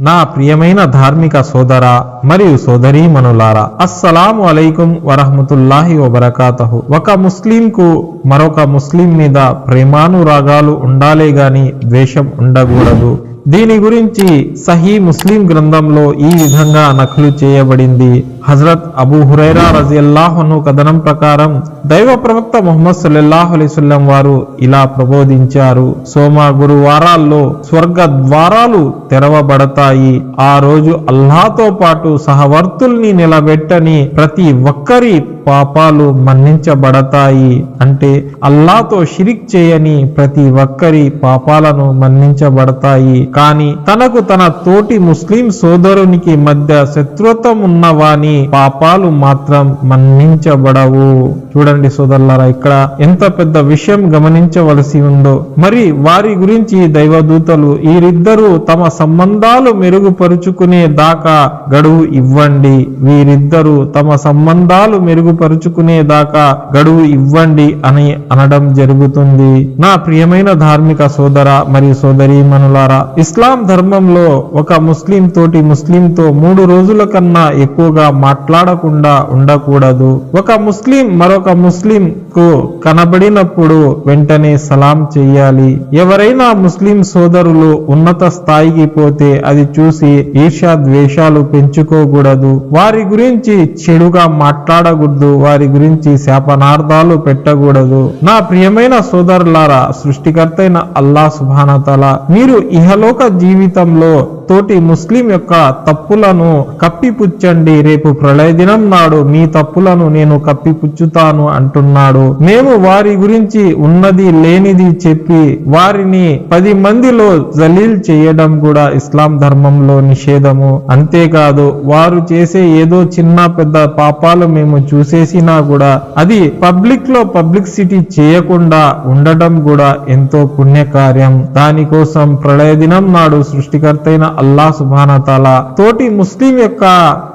నా ప్రియమైన ధార్మిక సోదర మరియు సోదరీమణులారా అస్సలాము అలైకుం వరహమతుల్లాహి వబరకాతహు. ఒక ముస్లింకు మరొక ముస్లిం మీద ప్రేమానురాగాలు ఉండాలే గాని ద్వేషం ఉండకూడదు. దీని గురించి సహీ ముస్లిం గ్రంథంలో ఈ విధంగా నకలు చేయబడింది. హజరత్ అబూ హురైరా రజియల్లాహను కథనం ప్రకారం దైవ ప్రవక్త ముహమ్మద్ సుల్లాహు అలైవల్లం వారు ఇలా ప్రబోధించారు. సోమ గురువారాల్లో స్వర్గ ద్వారాలు తెరవబడతాయి. ఆ రోజు అల్లాతో పాటు సహవర్తుల్ని నిలబెట్టని ప్రతి ఒక్కరి పాపాలు మన్నించబడతాయి. అంటే అల్లాతో షిరిక్ చేయని ప్రతి ఒక్కరి పాపాలను మన్నించబడతాయి. కాని తనకు తన తోటి ముస్లిం సోదరునికి మధ్య శత్రుత్వం ఉన్నవాని పాపాలు మాత్రం మన్నించబడవు. చూడండి సోదరులారా ఇక్కడ ఎంత పెద్ద విషయం గమనించవలసి ఉందో. మరి వారి గురించి దైవదూతలు వీరిద్దరూ తమ సంబంధాలు మెరుగుపరుచుకునే దాకా గడువు ఇవ్వండి. వీరిద్దరూ తమ సంబంధాలు మెరుగుపరుచుకునే దాకా గడువు ఇవ్వండి అని అనడం జరుగుతుంది. నా ప్రియమైన ధార్మిక సోదర మరియు సోదరీమణులారా ఇస్లాం ధర్మంలో ఒక ముస్లిం తోటి ముస్లింతో మూడు రోజుల కన్నా ఎక్కువగా మాట్లాడకుండా ఉండకూడదు. ఒక ముస్లిం మరొక ముస్లిం కు కనబడినప్పుడు వెంటనే సలాం చెయ్యాలి. ఎవరైనా ముస్లిం సోదరులు ఉన్నత స్థాయికి పోతే అది చూసి ఈర్ష్యా ద్వేషాలు పెంచుకోకూడదు. వారి గురించి చెడుగా మాట్లాడకూడదు. వారి గురించి శాపనార్థాలు పెట్టకూడదు. నా ప్రియమైన సోదరులారా సృష్టికర్తైన అల్లా సుభానతల మీరు ఇహలోక జీవితంలో తోటి ముస్లిం యొక్క తప్పులను కప్పిపుచ్చండి. రేపు ప్రళయ దినం నాడు మీ తప్పులను నేను కప్పిపుచ్చుతాను అంటున్నాడు. మేము వారి గురించి ఉన్నది లేనిది చెప్పి వారిని పది మందిలో జలీల్ చేయడం కూడా ఇస్లాం ధర్మంలో నిషేధము. అంతేకాదు వారు చేసే ఏదో చిన్న పెద్ద పాపాలు మేము చూసేసినా కూడా అది పబ్లిక్లో పబ్లిసిటీ చేయకుండా ఉండటం కూడా ఎంతో పుణ్యకార్యం. దానికోసం ప్రళయ దినం నాడు సృష్టికర్తైన అల్లా సుభానతాల తోటి ముస్లిం యొక్క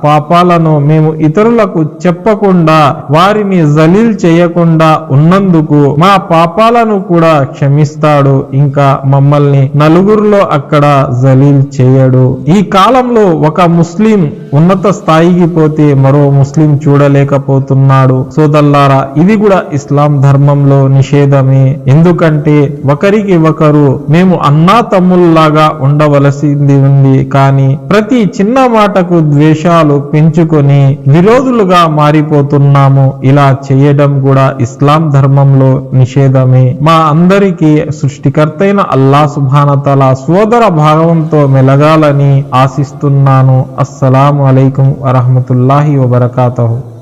పాపాలను మేము ఇతరులకు చెప్పకుండా వారిని జలీల్ చేయకుండా ఉన్నందుకు మా పాపాలను కూడా క్షమిస్తాడు. ఇంకా మమ్మల్ని నలుగురిలో అక్కడ జలీల్ చేయడు. ఈ కాలంలో ఒక ముస్లిం ఉన్నత స్థాయికి పోతే మరో ముస్లిం చూడలేకపోతున్నాడు. సోదల్లారా ఇది కూడా ఇస్లాం ధర్మంలో నిషేధమే. ఎందుకంటే ఒకరికి ఒకరు మేము అన్నా తమ్ముల్లాగా ఉండవలసింది ఉంది. కానీ ప్రతి చిన్న మాటకు ద్వేషాలు పెంచుకొని విరోధులుగా మారిపోతున్నాము. ఇలా చేయడం కూడా ఇస్లాం ధర్మంలో నిషేధమే. మా అందరికీ సృష్టికర్తైన అల్లా సుభానతల సోదర భాగంతో మెలగాలని ఆశిస్తున్నాను. అస్సలాము అలైకుం వరహమతుల్లాహి వబర్కాతహు.